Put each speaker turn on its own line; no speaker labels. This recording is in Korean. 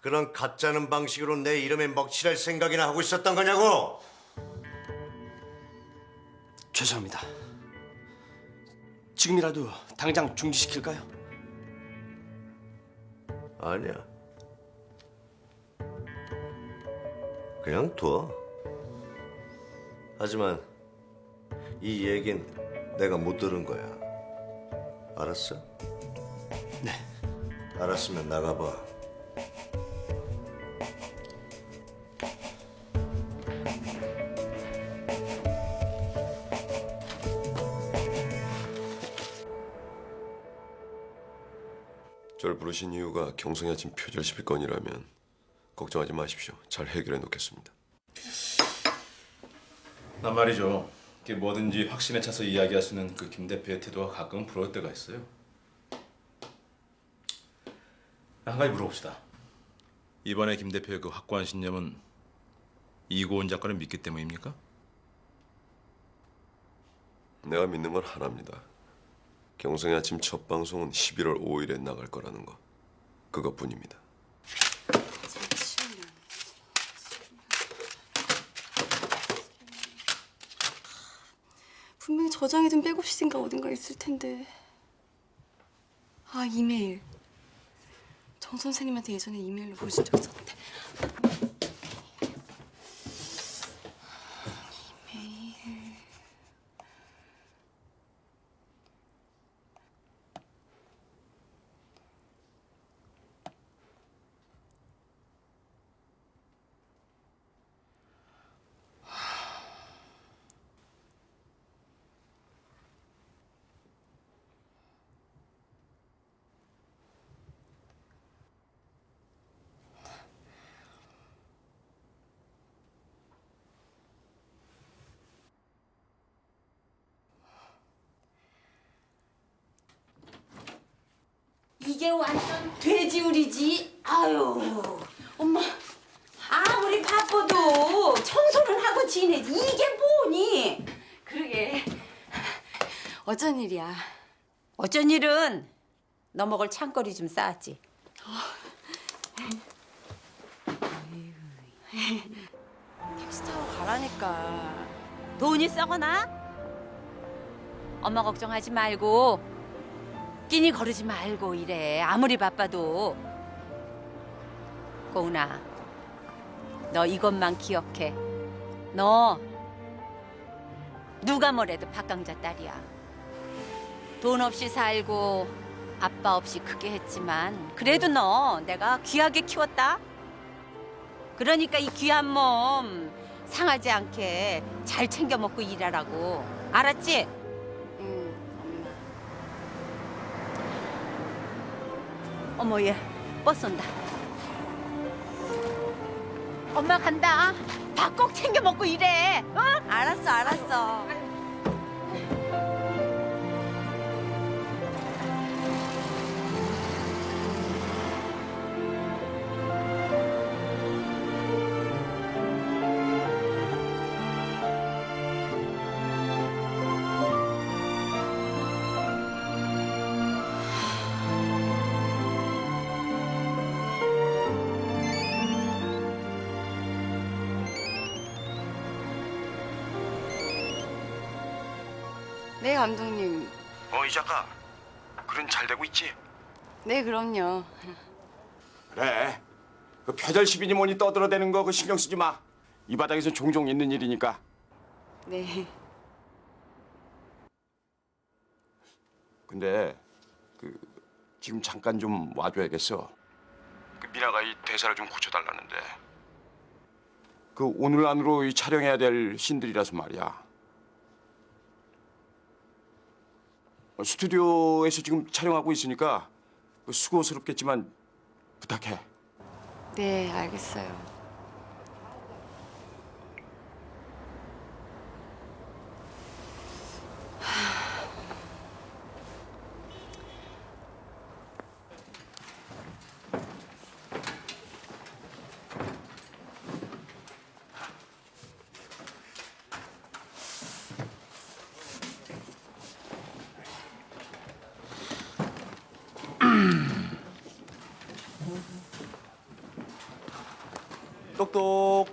그런 가짜는 방식으로 내 이름에 먹칠할 생각이나 하고 있었던 거냐고?
죄송합니다. 지금이라도 당장 중지시킬까요?
아니야. 그냥 둬. 하지만 이 얘긴 내가 못 들은 거야. 알았어?
네.
알았으면 나가봐.
절 부르신 이유가 경성이 아침 표절 11건이라면 걱정하지 마십시오. 잘 해결해 놓겠습니다.
난 말이죠. 이게 뭐든지 확신에 차서 이야기할 수 있는 그 김 대표의 태도가 가끔 부러울 때가 있어요. 한 가지 물어봅시다. 이번에 김 대표의 그 확고한 신념은 이고은 작가를 믿기 때문입니까?
내가 믿는 건 하나입니다. 경성의 아침 첫 방송은 11월 5일에 나갈 거라는 거. 그것뿐입니다.
분명히 저장해둔 백옵시인가 어딘가 있을 텐데. 아 이메일. 정 선생님한테 예전에 이메일로 보여준 적 있었는데.
이게 완전 돼지우리지. 아유, 엄마. 아무리 바빠도 청소는 하고 지내지. 이게 뭐니?
그러게. 어쩐 일이야.
어쩐 일은 너 먹을 창거리 좀 쌓았지.
택시 타고 가라니까.
돈이 썩어나? 엄마 걱정하지 말고 끼니 거르지 말고 이래. 아무리 바빠도. 고은아, 너 이것만 기억해. 너 누가 뭐래도 박강자 딸이야. 돈 없이 살고 아빠 없이 크게 했지만 그래도 너 내가 귀하게 키웠다. 그러니까 이 귀한 몸 상하지 않게 잘 챙겨 먹고 일하라고. 알았지? 어머 얘 버스 온다. 엄마 간다. 밥 꼭 챙겨 먹고 일해. 어?
알았어, 알았어. 네, 감독님.
어, 이 작가. 글은 잘 되고 있지?
네, 그럼요.
그래. 그 표절 시비니 뭐니 떠들어대는 거 그 신경 쓰지 마. 이 바닥에서 종종 있는 일이니까.
네.
근데 그 지금 잠깐 좀 와줘야겠어. 그 미나가 이 대사를 좀 고쳐달라는데. 그 오늘 안으로 이 촬영해야 될 신들이라서 말이야. 어, 스튜디오에서 지금 촬영하고 있으니까 그 수고스럽겠지만 부탁해.
네, 알겠어요.
똑똑